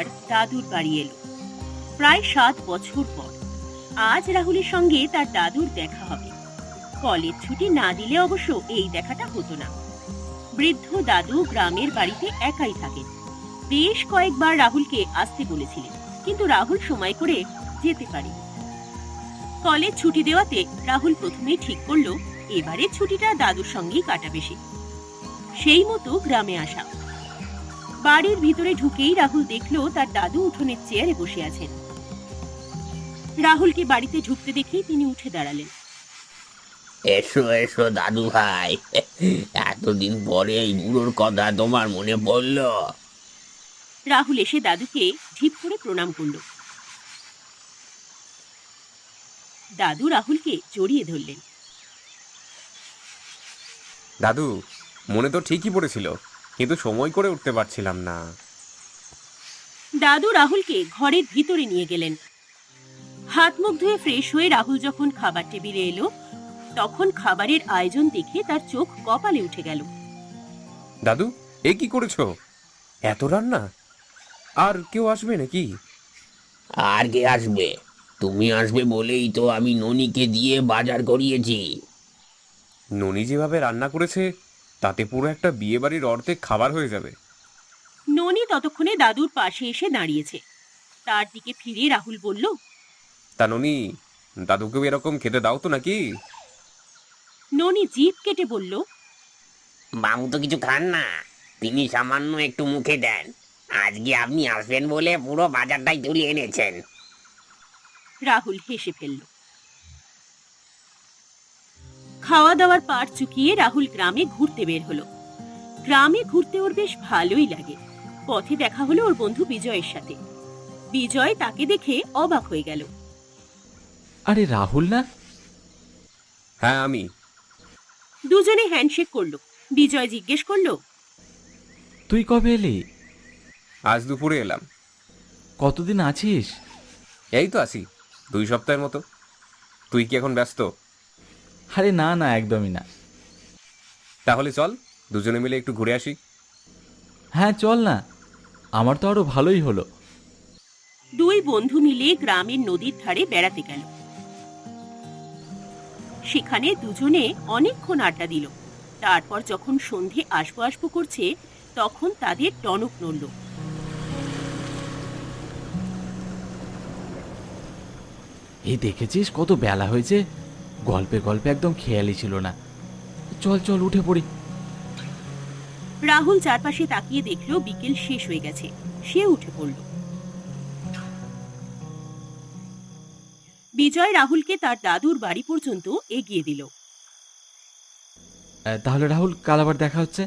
তার দাদুর বাড়ি এলো। প্রায় সাত বছর পর আজ রাহুলের সঙ্গে তার দাদুর দেখা হবে। কলেজ ছুটি না দিলে অবশ্য এই দেখাটা হতো না। বৃদ্ধ দাদু গ্রামের বাড়িতে একাই থাকেন। বেশ কয়েকবার রাহুলকে আসতে বলেছিলেন, কিন্তু রাহুল সময় করে যেতে পারে কলেজ ছুটি দেওয়াতে রাহুল প্রথমেই ঠিক করল, এবারে ছুটিটা দাদুর সঙ্গেই কাটাবে সে। সেই মতো গ্রামে আসা। বাড়ির ভিতরে ঢুকেই রাহুল দেখল তার দাদু উঠোনের চেয়ারে বসে আছেন। রাহুলকে বাড়িতে ঢুকতে দেখেই তিনি উঠে দাঁড়ালেন। এসো এসো দাদু ভাই। এতদিন পরে এই বুড়োর কথা তোমার মনে পড়ল? রাহুল এসে দাদুকে ঢিপ করে প্রণাম করল। দাদু রাহুলকে জড়িয়ে ধরলেন। দাদু মনে তো ঠিকই পড়েছিল। কিন্তু সময় করে উঠতে পারছিলাম না। দাদু রাহুলকে ঘরের ভিতরে নিয়ে গেলেন। হাত মুখ ধুয়ে ফ্রেশ হয়ে রাহুল যখন খাবার টেবিলে এলো তখন খাবারের আয়োজন দেখে তার চোখ কপালে উঠে গেল। দাদু এ কি করেছ? এত রান্না? আর কেউ আসবে নাকি? আর কে আসবে? তুমি আসবে বলেই তো আমি ননিকে দিয়ে বাজার করিয়েছি। ননি যেভাবে রান্না করেছে তাতে পুরো একটা বিয়ে বাড়ির অর্ধেক খাবার হয়ে যাবে। ননি ততক্ষণে দাদুর পাশে এসে দাঁড়িয়েছে। তার দিকে ফিরে রাহুল বলল তা ননি দাদুকেও এরকম খেতে দাও তো নাকি? ননি জিভ কেটে বলল বাবু তো কিছু খান না তিনি সামান্য একটু মুখে দেন। আজকে আপনি আসবেন বলে পুরো বাজারটাই তুলে এনেছেন। রাহুল হেসে ফেলল। খাওয়া দাওয়ার পাট চুকিয়ে রাহুল গ্রামে ঘুরতে বের হলো। গ্রামে ঘুরতে ওর বেশ ভালোই লাগে। পথে দেখা হলো ওর বন্ধু বিজয়ের সাথে। বিজয় তাকে দেখে অবাক হয়ে গেল। আরে রাহুল না? হ্যাঁ আমি। দুজনে হ্যান্ডশেক করল। বিজয় জিজ্ঞেস করল তুই কবে এলি? আজ দুপুরে এলাম। কতদিন আছিস? এই তো আসি দুই সপ্তাহের মতো। তুই কি এখন ব্যস্ত? আরে না না একদমই না। তাহলে চল দুজনে মিলে একটু ঘুরে আসি। হ্যাঁ চল না। আমার তো আরও ভালোই হলো। দুই বন্ধু মিলে গ্রামের নদীর ধারে বেড়াতে গেল। সেখানে দুজনে অনেকক্ষণ আড্ডা দিল। তারপর যখন সন্ধে আসব আসব করছে তখন তাদের টনক নড়ল। এই দেখেছিস কত বেলা হয়েছে? গল্পে গল্পে একদম খেয়ালই ছিল না। চল চল উঠে পড়ি। রাহুল চারপাশে তাকিয়ে দেখল বিকেল শেষ হয়ে গেছে। সে উঠে পড়ল। বিজয় রাহুলকে তার দাদুর বাড়ি পর্যন্ত এগিয়ে দিল। তাহলে রাহুল কাল আবার দেখা হচ্ছে?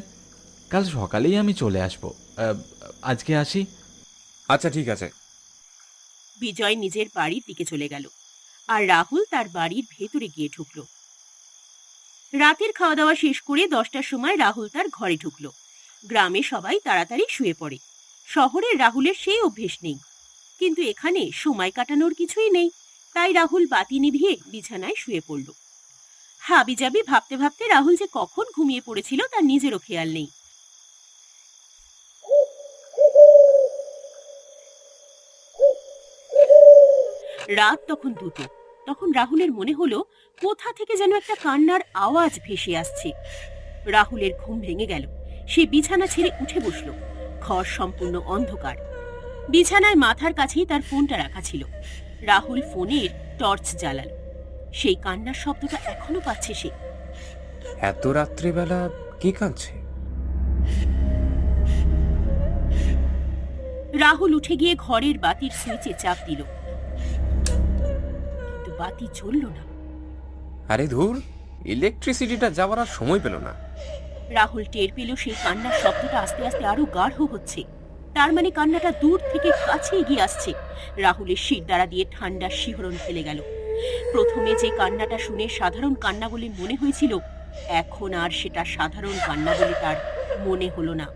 কাল সকালেই আমি চলে আসব। আহ, আজকে আসি? আচ্ছা ঠিক আছে। বিজয় নিজের বাড়ির দিকে চলে গেল। আর রাহুল তার বাড়ির ভেতরে গিয়ে ঢুকল। রাতের খাওয়া দাওয়া শেষ করে দশটার সময় রাহুল তার ঘরে ঢুকল। গ্রামে সবাই তাড়াতাড়ি শুয়ে পড়ে। শহরের রাহুলের সেই অভ্যেস নেই। কিন্তু এখানে সময় কাটানোর কিছুই নেই। তাই রাহুল বাতি নিভিয়ে বিছানায় শুয়ে পড়ল। হাবিজাবি ভাবতে ভাবতে রাহুল যে কখন ঘুমিয়ে পড়েছিল তার নিজেরও খেয়াল নেই। রাত তখন দুটো। তখন রাহুলের মনে হলো কোথা থেকে যেন একটা কান্নার আওয়াজ ভেসে আসছে। রাহুলের ঘুম ভেঙে গেল। সে বিছানা ছেড়ে উঠে বসল। ঘর সম্পূর্ণ অন্ধকার। বিছানায় মাথার কাছেই তার ফোনটা রাখা ছিল। রাহুল ফোনের টর্চ জ্বালাল। সেই কান্নার শব্দটা এখনও পাচ্ছে সে। এত রাত্রিবেলা কে কাঁদছে? রাহুল উঠে গিয়ে ঘরের বাতির সুইচে চাপ দিল। বাতি জ্বলল না। আরে ধুর ইলেকট্রিসিটিটা যাওয়ার আর সময় পেল না। রাহুল টের পেল সেই কান্নার শব্দটা আস্তে আস্তে আরও গাঢ় হচ্ছে। তার মানে কান্নাটা দূর থেকে কাছে এগিয়ে আসছে। রাহুলের শির দ্বারা দিয়ে ঠান্ডা শিহরণ ফেলে গেল। প্রথমে যে কান্নাটা শুনে সাধারণ কান্না বলে মনে হয়েছিল এখন আর সেটা সাধারণ কান্না বলে তার মনে হলো না।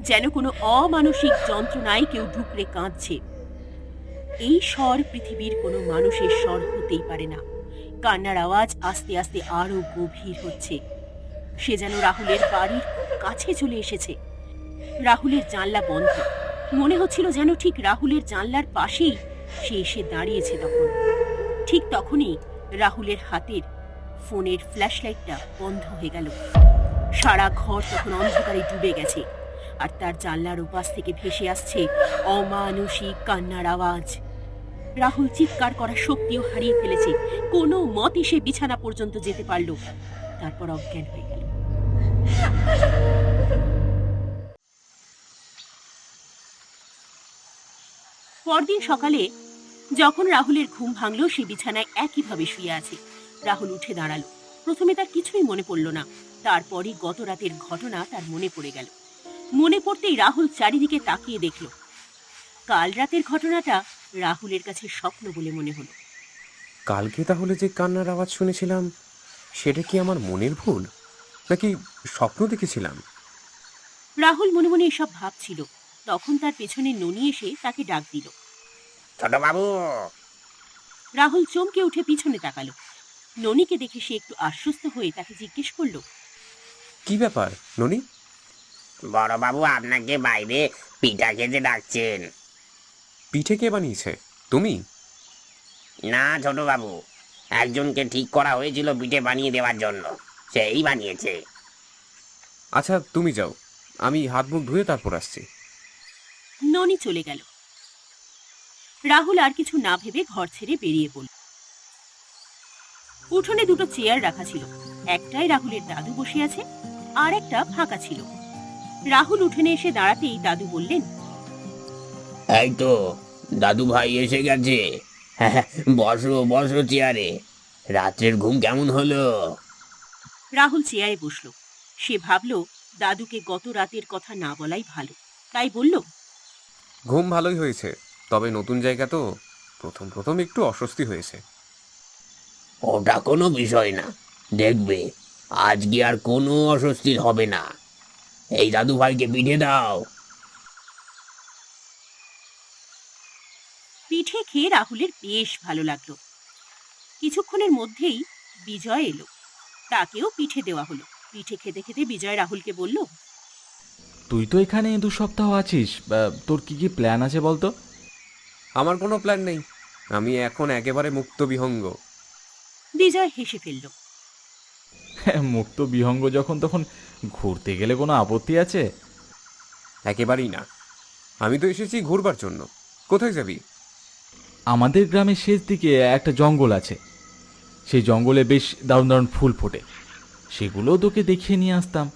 যেন কোনো অমানসিক যন্ত্রণায় কেউ ঢুকরে কাঁদছে। এই স্বর পৃথিবীর কোনো মানুষের স্বর হতেই পারে না। কান্নার আওয়াজ আস্তে আস্তে আরও গভীর হচ্ছে। সে যেন রাহুলের বাড়ির কাছে চলে এসেছে। রাহুলের জানলা বন্ধ। মনে হচ্ছিল যেন ঠিক রাহুলের জানলার পাশেই সে এসে দাঁড়িয়েছে তখন। ঠিক তখনই রাহুলের হাতের ফোনের ফ্ল্যাশ লাইটটা বন্ধ হয়ে গেল। সারা ঘর তখন অন্ধকারে ডুবে গেছে। আর তার জানলার উপাস থেকে ভেসে আসছে অমানুষিক কান্নার আওয়াজ। রাহুল চিৎকার করার শক্তিও হারিয়ে ফেলেছে। কোনো মতে সে বিছানা পর্যন্ত যেতে পারল। তারপর অজ্ঞান হয়ে গেল। পরদিন সকালে যখন রাহুলের ঘুম ভাঙলো, সে বিছানায় একইভাবে শুয়ে আছে। রাহুল উঠে দাঁড়াল। প্রথমে তার কিছুই মনে পড়ল না। তারপরই গত রাতের ঘটনা তার মনে পড়ে গেল। মনে পড়তেই রাহুল চারিদিকে তাকিয়ে দেখল। কাল রাতের ঘটনাটা রাহুলের কাছে স্বপ্ন বলে মনে হলো। কালকে তাহলে যে কান্নার আওয়াজ শুনেছিলাম সেটা কি আমার মনের ভুল? নাকি স্বপ্ন দেখেছিলাম? রাহুল মনে মনে এসব ভাবছিল। তখন তার পেছনে ননি এসে তাকে ডাক দিল। ছোট বাবু! রাহুল চমকে উঠে পিছনে তাকালো। ননিকে দেখে সে একটু আশ্বস্ত হয়ে তাকে জিজ্ঞেস করল কি ব্যাপার ননি? বড় বাবু আপনাকে বাইরে পিঠা খেতে ডাকছেন। পিঠে কে বানিয়েছে? তুমি? না ছোট বাবু একজনকে ঠিক করা হয়েছিল পিঠে বানিয়ে দেওয়ার জন্য। সেই বানিয়েছে। আচ্ছা তুমি যাও। আমি হাত মুখ ধুয়ে তারপর আসছি। ননি চলে গেল। রাহুল আর কিছু না ভেবে ঘর ছেড়ে বেরিয়ে পড়ল। উঠোনে দুটো চেয়ার রাখা ছিল। একটাই রাহুলের দাদু বসে আছে আর একটা ফাঁকা ছিল। রাহুল উঠোনে এসে দাঁড়াতেই দাদু বললেন এই তো দাদু ভাই এসে গেছে। বসো বসো চেয়ারে। রাত্রের ঘুম কেমন হলো? রাহুল চেয়ারে বসল। সে ভাবলো দাদুকে গত রাতের কথা না বলাই ভালো। তাই বলল ঘুম ভালোই হয়েছে তবে নতুন জায়গা তো প্রথম প্রথম একটু অস্বস্তি হয়েছে। ওটা কোনো বিষয় না। দেখবে আজকে আর কোনো অস্বস্তির হবে না। এই দাদু ভাইকে পিঠে দাও পিঠে খেয়ে রাহুলের বেশ ভালো লাগল। কিছুক্ষণের মধ্যেই বিজয় এলো। তাকেও পিঠে দেওয়া হলো। পিঠে খেতে খেতে বিজয় রাহুলকে বলল তুই তো এখানে দু সপ্তাহ আছিস। তোর কি কি প্ল্যান আছে বলতো? আমার কোনো প্ল্যান নেই। আমি এখন একেবারে মুক্ত বিহঙ্গ। বিজয় হেসে ফেলল। মুক্ত বিহঙ্গ যখন তখন ঘুরতে গেলে কোনো আপত্তি আছে? একেবারেই না। আমি তো এসেছি ঘুরবার জন্য। কোথায় যাবি? আমাদের গ্রামের শেষ দিকে একটা জঙ্গল আছে। সেই জঙ্গলে বেশ দারুণ দারুণ ফুল ফোটে। সেগুলো তোকে দেখিয়ে নিয়ে আসতাম।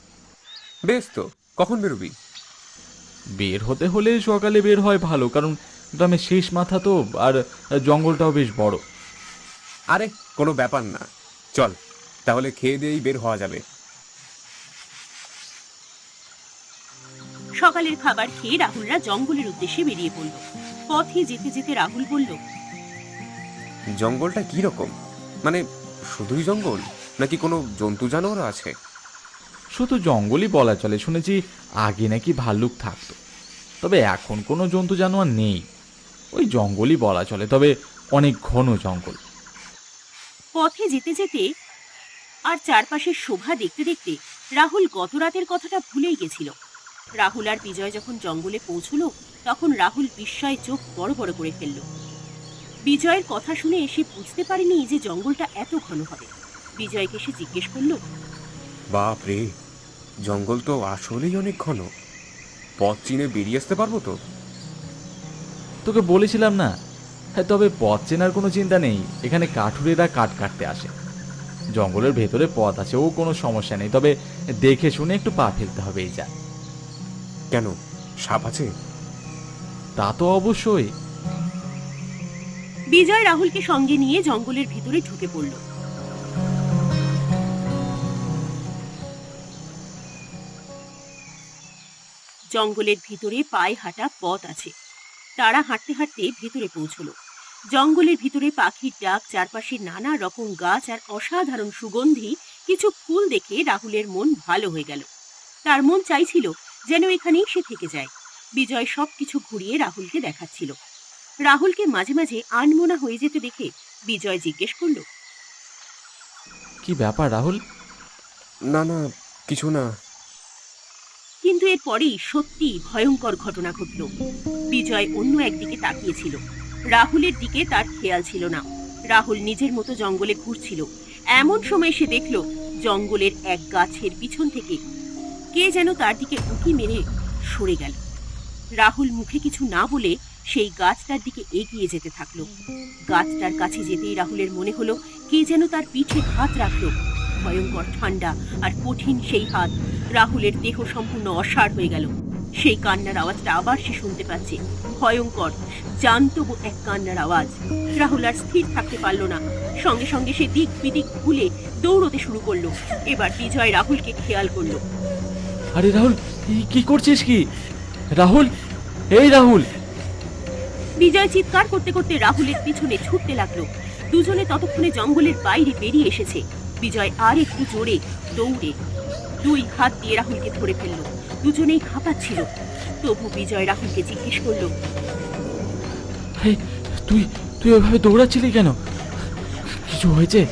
বেশ তো কখন বেরোবি? বের হতে হলে সকালে বের হয় ভালো কারণ গ্রামের শেষ মাথা তো আর জঙ্গলটাও বেশ বড়। আরে কোনো ব্যাপার না। চল তাহলে খেয়ে দিয়েই বের হওয়া যাবে। সকালের খাবার খেয়ে রাহুলরা জঙ্গলের উদ্দেশ্যে বেরিয়ে পড়ল। পথে যেতে যেতে রাহুল বলল জঙ্গলটা কি রকম মানে শুধুই জঙ্গল নাকি কোনো জন্তু জানোয়ার আছে? শুধু জঙ্গলই বলা চলে শুনেছি আগে নাকি ভাল্লুক থাকতো। তবে এখন কোনো জন্তু জানোয়ার নেই। ওই জঙ্গলই বলা চলে তবে অনেক ঘন জঙ্গল। পথে যেতে যেতে আর চারপাশের শোভা দেখতে দেখতে রাহুল গত রাতের কথাটা ভুলেই গেছিল। রাহুল আর বিজয় যখন জঙ্গলে পৌঁছলো তখন রাহুল বিস্ময়ে চোখ বড় বড় করে ফেলল। বিজয়ের কথা শুনে এসে বুঝতে পারেনি যে জঙ্গলটা এত ঘন হবে। বিজয়কে সে জিজ্ঞেস করল বাপ রে জঙ্গল তো আসলেই অনেক ঘন। পথ চিনে বেরিয়ে আসতে পারব তো? তোকে বলেছিলাম না? হ্যাঁ তবে পথ চেনার কোনো চিন্তা নেই। এখানে কাঠুরেরা কাঠ কাটতে আসে। জঙ্গলের ভেতরে পথ আছে ও কোনো সমস্যা নেই। তবে দেখে শুনে একটু পা ফেলতে হবে এই যা। কেন? সাপ আছে? তা তো অবশ্যই। বিজয় রাহুলকে সঙ্গে নিয়ে জঙ্গলের ভিতরে ঢুকে পড়ল। জঙ্গলের ভিতরে পায়ে হাঁটা পথ আছে। তারা হাঁটতে হাঁটতে ভিতরে পৌঁছলো। জঙ্গলের ভিতরে পাখির ডাক, চারপাশে নানা রকম গাছ আর অসাধারণ সুগন্ধি, কিছু ফুল দেখে রাহুলের মন ভালো হয়ে গেল। তার মন চাইছিল যেন এখানেই সে থেকে যায়। বিজয় সবকিছু ঘুরিয়ে রাহুলকে দেখাচ্ছিল। রাহুলকে মাঝে মাঝে আনমোনা হয়ে যেতে দেখে বিজয় জিজ্ঞেস করল কি ব্যাপার রাহুল? না না কিছু না। কিন্তু এরপরেই সত্যি ভয়ঙ্কর ঘটনা ঘটল। বিজয় অন্য একদিকে তাকিয়েছিল। রাহুলের দিকে তার খেয়াল ছিল না। রাহুল নিজের মতো জঙ্গলে ঘুরছিল। এমন সময় সে দেখল জঙ্গলের এক গাছের পিছন থেকে কে যেন তার দিকে উঁকি মেরে সরে গেল। রাহুল মুখে কিছু না বলে সেই গাছটার দিকে এগিয়ে যেতে থাকল। গাছটার কাছে যেতেই রাহুলের মনে হলো, কে যেন তার পিঠে হাত রাখল। ভয়ঙ্কর ঠান্ডা আর কঠিন সেই হাত, রাহুলের দেহ সম্পূর্ণ অসাড় হয়ে গেল। সেই কান্নার আওয়াজটা আবার সে শুনতে পাচ্ছে। ভয়ঙ্কর, জান্তব এক কান্নার আওয়াজ। রাহুল আর স্থির থাকতে পারল না। সঙ্গে সঙ্গে সে দিক বিদিক ভুলে দৌড়তে শুরু করল। এবার বিজয় রাহুলকে খেয়াল করল। আরে রাহুল, কি করছিস কি? রাহুল এই রাহুল। বিজয় চিৎকার করতে করতে রাহুলের পিছনে ছুটতে লাগল। দুজনে ততক্ষণে জঙ্গলের বাইরে বেরিয়ে এসেছে। বিজয় আর একটু জোরে দৌড়ে দুই হাত দিয়ে রাহুলকে ধরে ফেলল। দুজনেই হাঁপাচ্ছিল তবু বিজয় রাহুলকে জিজ্ঞেস করল তুই তুই ওইভাবে দৌড়াচ্ছিলি কেন? কিছু হয়েছে?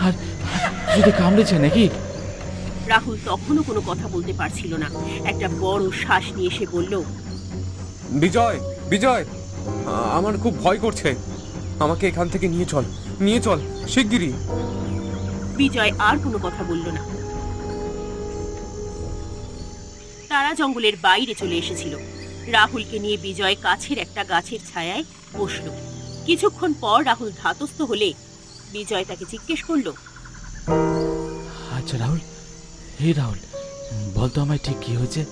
আর আর যদি কামড়েছে নাকি? রাহুল তখনও কোনো কথা বলতে পারছিল না। একটা বড় শ্বাস নিয়ে সে বলল বিজয় বিজয়। আমার খুব ভয় করছে। আমাকে এখান থেকে নিয়ে চল নিয়ে চল শিগগিরই। বিজয় আর কোনো কথা বলল না। তারা জঙ্গলের বাইরে চলে এসেছিল। রাহুলকে নিয়ে বিজয় কাছের একটা গাছের ছায়ায় বসল। কিছুক্ষণ পর রাহুল ধাতস্থ হলে বিজয় তাকে জিজ্ঞেস করল আচ্ছা রাহুল হে রাহুল বলতো আমায় ঠিক কি হয়েছে?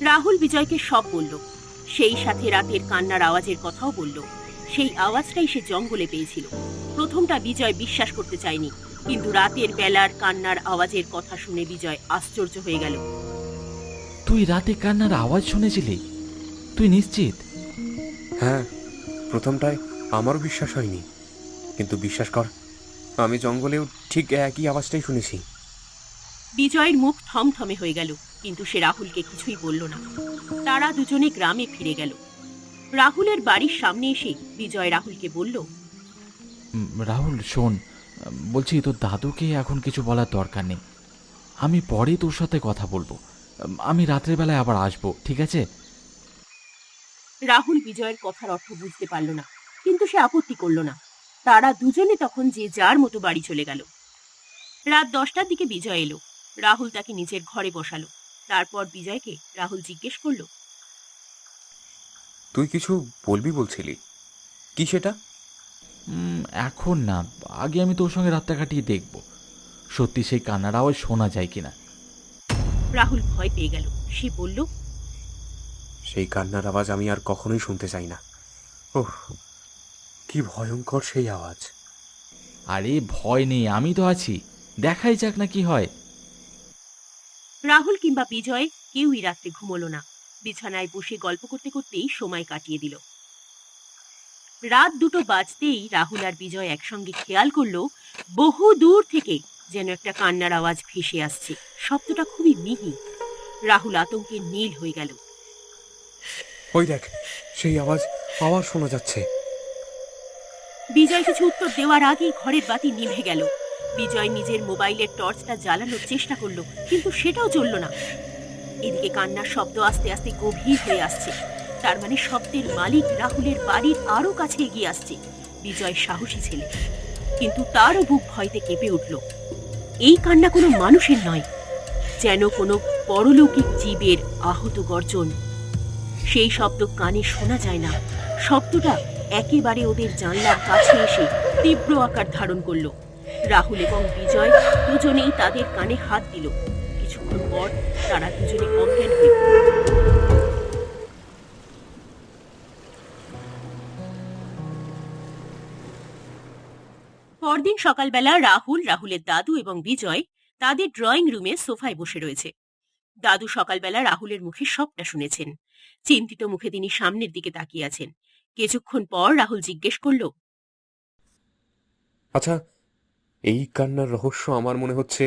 রাহুল বিজয়কে সব বলল। সেই সাথে রাতের কান্নার আওয়াজের কথাও বলল। সেই আওয়াজটাই সে জঙ্গলে পেয়েছিল। প্রথমটা বিজয় বিশ্বাস করতে চায়নি কিন্তু রাতের বেলার কান্নার আওয়াজের কথা শুনে বিজয় আশ্চর্য হয়ে গেল। তুই রাতে কান্নার আওয়াজ শুনেছিলি? তুই নিশ্চিত? হ্যাঁ প্রথমটায় আমারও বিশ্বাস হয়নি। কিন্তু বিশ্বাস কর আমি জঙ্গলেও ঠিক একই আওয়াজটাই শুনেছি। বিজয়ের মুখ থমথমে হয়ে গেল। কিন্তু সে রাহুলকে কিছুই বলল না। তারা দুজনে গ্রামে ফিরে গেল। রাহুলের বাড়ির সামনে এসে বিজয় রাহুলকে বলল রাহুল শোন বলছি তোর দাদুকে এখন কিছু বলার দরকার নেই। আমি পরে তোর সাথে কথা বলব। আমি রাত্রের বেলায় আবার আসব ঠিক আছে? রাহুল বিজয়ের কথার অর্থ বুঝতে পারল না কিন্তু সে আপত্তি করল না। তারা দুজনে তখন যে যার মতো বাড়ি চলে গেল। রাত দশটার দিকে বিজয় এলো। রাহুল তাকে নিজের ঘরে বসালো। তারপর বিজয়কে রাহুল জিজ্ঞেস করল তুই কিছু বলবি বলছিলি? কি সেটা? এখন না। আগে আমি তোর সঙ্গে রাতটা কাটিয়ে দেখব। সত্যি সেই কান্নার আওয়াজ শোনা যায় কিনা। রাহুল ভয় পেয়ে গেল। সে বলল সেই কান্নার আওয়াজ আমি আর কখনোই শুনতে চাই না। ওহ কি ভয়ঙ্কর সেই আওয়াজ! আরে ভয় নেই আমি তো আছি। দেখাই যাক না কি হয়। রাহুল কিংবা বিজয় কেউই রাত্রে ঘুমোলো না। বিছানায় বসে গল্প করতে করতেই সময় কাটিয়ে দিল। রাত দুটো বাজতেই রাহুল আর বিজয় একসঙ্গে খেয়াল করল বহু দূর থেকে যেন একটা কান্নার আওয়াজ ভেসে আসছে। শব্দটা খুবই মিহি। রাহুল আতঙ্কে নীল হয়ে গেল। ওই দেখ সেই আওয়াজ আবার শোনা যাচ্ছে। বিজয় কিছু উত্তর দেওয়ার আগেই ঘরের বাতি নিভে গেল। বিজয় নিজের মোবাইলের টর্চটা জ্বালানোর চেষ্টা করল, কিন্তু সেটাও জ্বলল না। এদিকে কান্নার শব্দ আস্তে আস্তে গভীর হয়ে আসছে। তার মানে শব্দের মালিক রাহুলের বাড়ির আরও কাছে এগিয়ে আসছে, বিজয় সাহসী ছেলে। কিন্তু তারও বুক ভয়তে কেঁপে উঠল। এই কান্না কোনো মানুষের নয়, যেন কোনো পরলৌকিক জীবের আহত গর্জন। সেই শব্দ কানে শোনা যায় না। শব্দটা একেবারে ওদের জানলার কাছে এসে তীব্র আকার ধারণ করল। রাহুল এবং বিজয় দুজনেই তাদের কানে হাত দিল। কিছুক্ষণ পর তারা দুজনে অজ্ঞান হয়ে পরদিন সকালবেলা রাহুল, রাহুলের দাদু এবং বিজয় তাদের ড্রয়িং রুমে সোফায় বসে রয়েছে। দাদু সকালবেলা রাহুলের মুখে সবটা শুনেছেন। চিন্তিত মুখে তিনি সামনের দিকে তাকিয়ে আছেন। কিছুক্ষণ পর রাহুল জিজ্ঞেস করল আচ্ছা এই কান্নার রহস্য আমার মনে হচ্ছে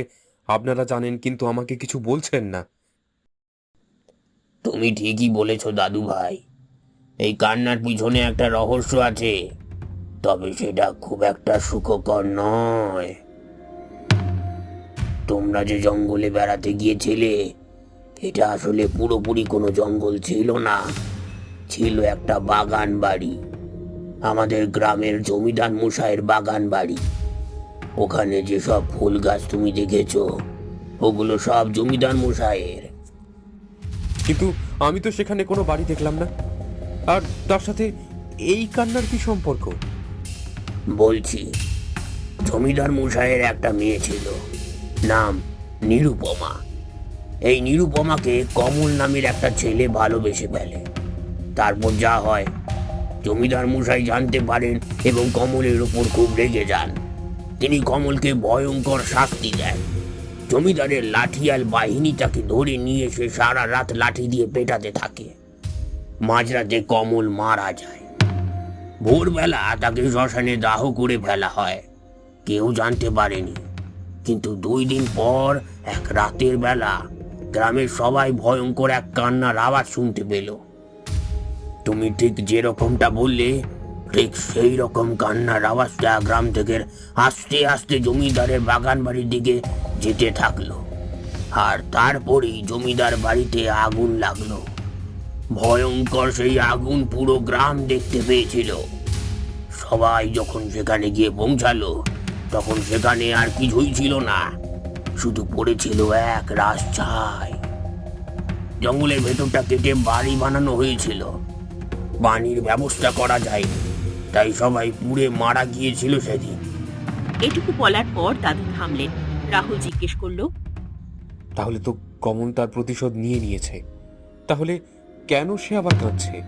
আপনারা জানেন, কিন্তু আমাকে কিছু বলছেন না। তুমি ঠিকই বলেছ দাদু ভাই এই কান্নার পিছনে একটা রহস্য আছে, তবে সেটা খুব একটা সুখকর নয়। তোমরা যে জঙ্গলে বেড়াতে গিয়েছিলে, এটা আসলে পুরোপুরি কোনো জঙ্গল ছিল না, ছিল একটা বাগান বাড়ি আমাদের গ্রামের জমিদার মশাইয়ের বাগান বাড়ি ওখানে যেসব ফুল গাছ তুমি দেখেছ ওগুলো সব জমিদার মশাইয়ের। কিন্তু আমি তো সেখানে কোনো বাড়ি দেখলাম না। আর তার সাথে এই কান্নার কি সম্পর্ক? বলছি জমিদার মশাইয়ের একটা মেয়ে ছিল নাম নিরুপমা। এই নিরুপমাকে কমল নামের একটা ছেলে ভালোবেসে ফেলে। তারপর যা হয় জমিদার মশাই জানতে পারেন এবং কমলের ওপর খুব রেগে যান। তিনি কমলকে ভয়ঙ্কর শাস্তি দেন। জমিদারের লাঠিয়াল বাহিনী তাকে ধরে নিয়ে এসে সারা রাত লাঠি দিয়ে পেটাতে থাকে। মাঝরাতে কমল মারা যায়। ভোরবেলা তাকে শ্মশানে দাহ করে ফেলা হয়। কেউ জানতে পারেনি। কিন্তু দুই দিন পর, এক রাতের বেলা, গ্রামের সবাই ভয়ঙ্কর এক কান্নার আওয়াজ শুনতে পেল। তুমি ঠিক যেরকমটা বললে ঠিক সেই রকম কান্নার আওয়াজটা গ্রাম থেকে আস্তে আস্তে জমিদারের বাগান বাড়ির দিকে যেতে থাকল। আর তারপরেই জমিদার বাড়িতে আগুন লাগল। ভয়ঙ্কর সেই আগুন পুরো গ্রাম দেখতে পেয়েছিল। সবাই যখন সেখানে গিয়ে পৌঁছালো, তখন সেখানে আর কিছুই ছিল না। শুধু পড়েছিল এক রাস ছাই জঙ্গলের ভেতরটা কেটে বাড়ি বানানো হয়েছিল। পানির ব্যবস্থা করা যায়নি। তাই সবাই পুড়ে মারা গিয়েছিল সেদিন। এটুকু বলার পর দাদু থামলেন। রাহুল জিজ্ঞেস করল তাহলে তো কমল তার প্রতিশোধ নিয়ে নিয়েছে। তাহলে কেন সে আবার কাঁদছে?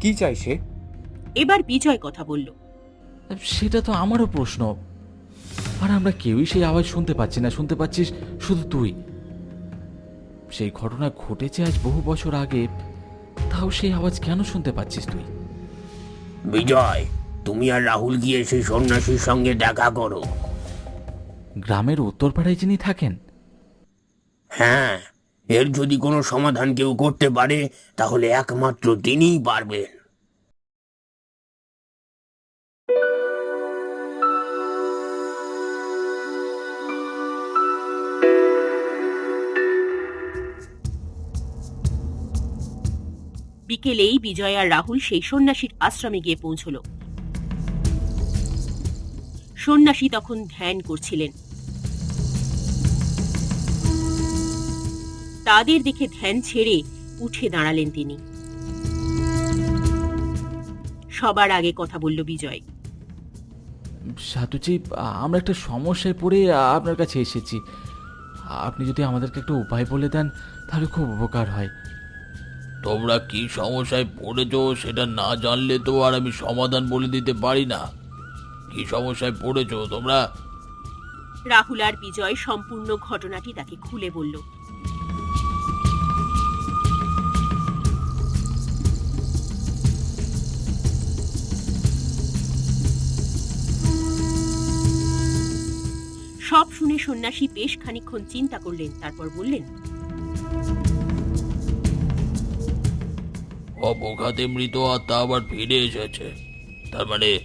কি চাই সে? এবার বিজয় কথা বলল সেটা তো আমারও প্রশ্ন। আর আমরা কেউই সেই আওয়াজ শুনতে পাচ্ছি না। শুনতে পাচ্ছিস শুধু তুই। সেই ঘটনা ঘটেছে আজ বহু বছর আগে। তাও সেই আওয়াজ কেন শুনতে পাচ্ছিস তুই? বিজয় তুমি আর রাহুল গিয়ে সেই সন্ন্যাসীর সঙ্গে দেখা করো। গ্রামের উত্তরপাড়ায় যিনি থাকেন? হ্যাঁ এর যদি কোনো সমাধান কেউ করতে পারে তাহলে একমাত্র তিনিই পারবেন। বিকেলেই বিজয় আর রাহুল সেই সন্ন্যাসীর আশ্রমে গিয়ে পৌঁছল। সন্ন্যাসী তখন ধ্যান করছিলেন। তাদের দেখে ধ্যান ছেড়ে উঠে দাঁড়ালেন তিনি। সবার আগে কথা বলল বিজয়। সাধুজি, আমরা একটা সমস্যায় পড়ে আপনার কাছে এসেছি। আপনি যদি আমাদেরকে একটা উপায় বলে দেন, তাহলে খুব উপকার হয়। তোমরা কি সমস্যায় পড়েছো সেটা না জানলে তো আর আমি সমাধান বলে দিতে পারি না। কি সমস্যায় পড়েছো তোমরা? রাহুল আর বিজয় সম্পূর্ণ ঘটনাটি তাকে খুলে বলল। সব শুনে সন্ন্যাসী বেশ খানিকক্ষণ চিন্তা করলেন, তারপর বললেন অপঘাতে মৃত আত্মা আবার ফিরে এসেছে। তার মানে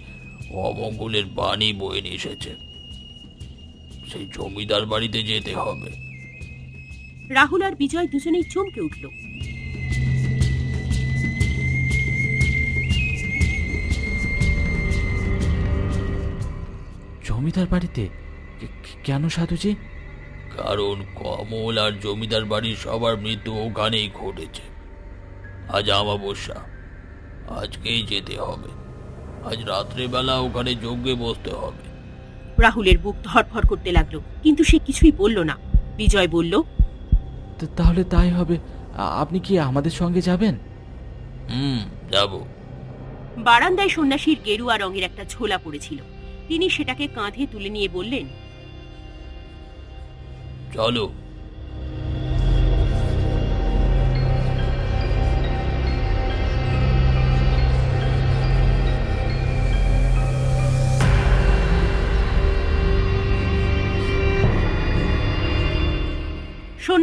অমঙ্গলের বাণী বয়ে নিয়ে এসেছে। সেই জমিদার বাড়িতে যেতে হবে। রাহুল আর বিজয় দুজনেই চমকে উঠল। জমিদার বাড়িতে কেন সাধুজি কারণ কমল আর জমিদার বাড়ির সবার মৃত্যু ওখানেই ঘটেছে। আজ আমাবস্যা আজকেই যেতে হবে। আজ রাত্রেবেলা ওখানে যজ্ঞে বসতে হবে। রাহুলের বুক ধরফর করতে লাগল কিন্তু সে কিছুই বলল না। বিজয় বলল তা- তাহলে তাই হবে। আপনি কি আমাদের সঙ্গে যাবেন? হুম যাব। বারান্দায় সন্ন্যাসীর গেরুয়া রঙের একটা ঝোলা পড়েছিল। তিনি সেটাকে কাঁধে তুলে নিয়ে বললেন চলো।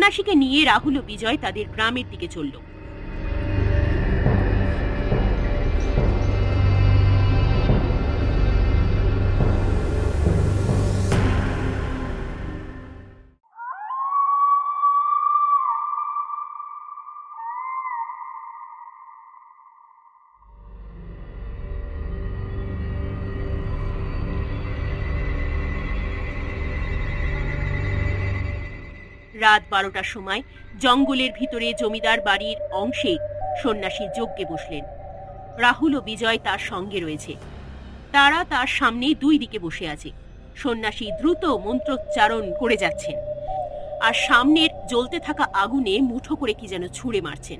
সন্ন্যাসীকে নিয়ে রাহুল ও বিজয় তাদের গ্রামের দিকে চলল। রাত বারোটার সময় জঙ্গলের ভিতরে জমিদার বাড়ির অংশে সন্ন্যাসী যজ্ঞে বসলেন। রাহুল ও বিজয় তার সঙ্গে রয়েছে। তারা তার সামনে দুই দিকে বসে আছে। সন্ন্যাসী দ্রুত মন্ত্রোচ্চারণ করে যাচ্ছেন। আর সামনের জ্বলতে থাকা আগুনে মুঠো করে কি যেন ছুঁড়ে মারছেন।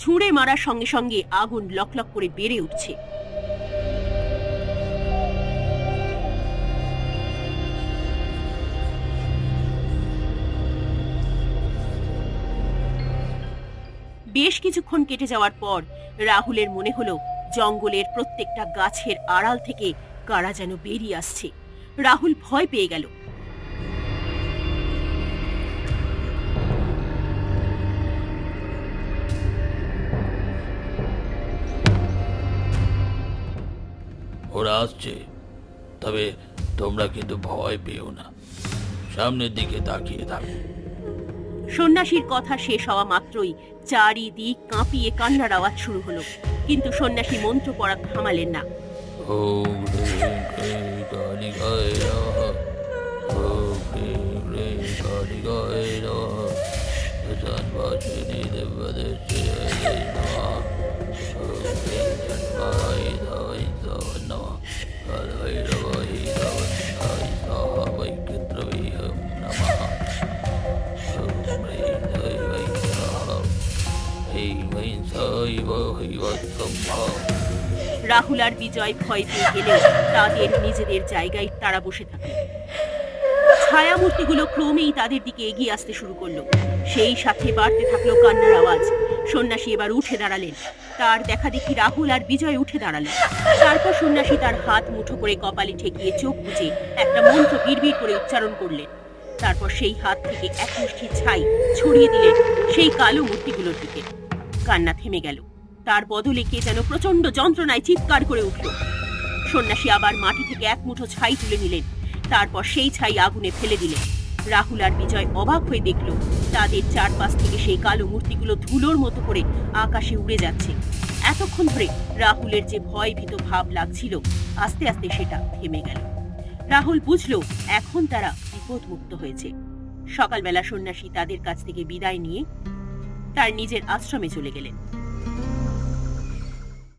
ছুঁড়ে মারার সঙ্গে সঙ্গে আগুন লকলক করে বেড়ে উঠছে। বেশ কিছুক্ষণ কেটে যাওয়ার পর রাহুলের মনে হলো জঙ্গলের প্রত্যেকটা গাছের আড়াল থেকে কারা যেন বেরিয়ে আসছে। রাহুল ভয় পেয়ে গেল। ওরা আসছে, তবে তোমরা কিন্তু ভয় পেও না। সামনের দিকে তাকিয়ে থাকো। সন্ন্যাসীর কথা শেষ হওয়া মাত্রই চারিদিক কাঁপিয়ে কান্নার আওয়াজ শুরু হলো। কিন্তু সন্ন্যাসী মন্ত্র পড়া থামালেন না। ওম রাহুল আর বিজয় ভয় পেয়ে গেলেও তাদের নিজেদের জায়গায় তারা বসে থাকে। ছায়ামূর্তিগুলো ক্রমেই তাদের দিকে এগিয়ে আসতে শুরু করল। সেই সাথে বাড়তে থাকল কান্নার আওয়াজ। সন্ন্যাসী এবার উঠে দাঁড়ালেন। তার দেখা দেখি রাহুল আর বিজয় উঠে দাঁড়ালেন তারপর সন্ন্যাসী তার হাত মুঠো করে কপালে ঠেকিয়ে চোখ বুজে একটা মন্ত্র বিড়বিড় করে উচ্চারণ করলেন। তারপর সেই হাত থেকে এক মুষ্টি ছাই ছড়িয়ে দিলেন সেই কালো মূর্তিগুলোর দিকে। কান্না থেমে গেল। তার বদলে কে যেন প্রচণ্ড যন্ত্রণায় চিৎকার করে উঠল। সন্ন্যাসী আবার মাটি থেকে এক মুঠো ছাই তুলে নিলেন। তারপর সেই ছাই আগুনে ফেলে দিলেন। রাহুল আর বিজয় অবাক হয়ে দেখল, তাদের চারপাশ থেকে সেই কালো মূর্তিগুলো ধুলোর মতো করে আকাশে উড়ে যাচ্ছে। এতক্ষণ ধরে রাহুলের যে ভয় ভীত ভাব লাগছিল, আস্তে আস্তে সেটা থেমে গেল। রাহুল বুঝল, এখন তারা বিপদমুক্ত হয়েছে। সকালবেলা সন্ন্যাসী তাদের কাছ থেকে বিদায় নিয়ে তার নিজের আশ্রমে চলে গেলেন।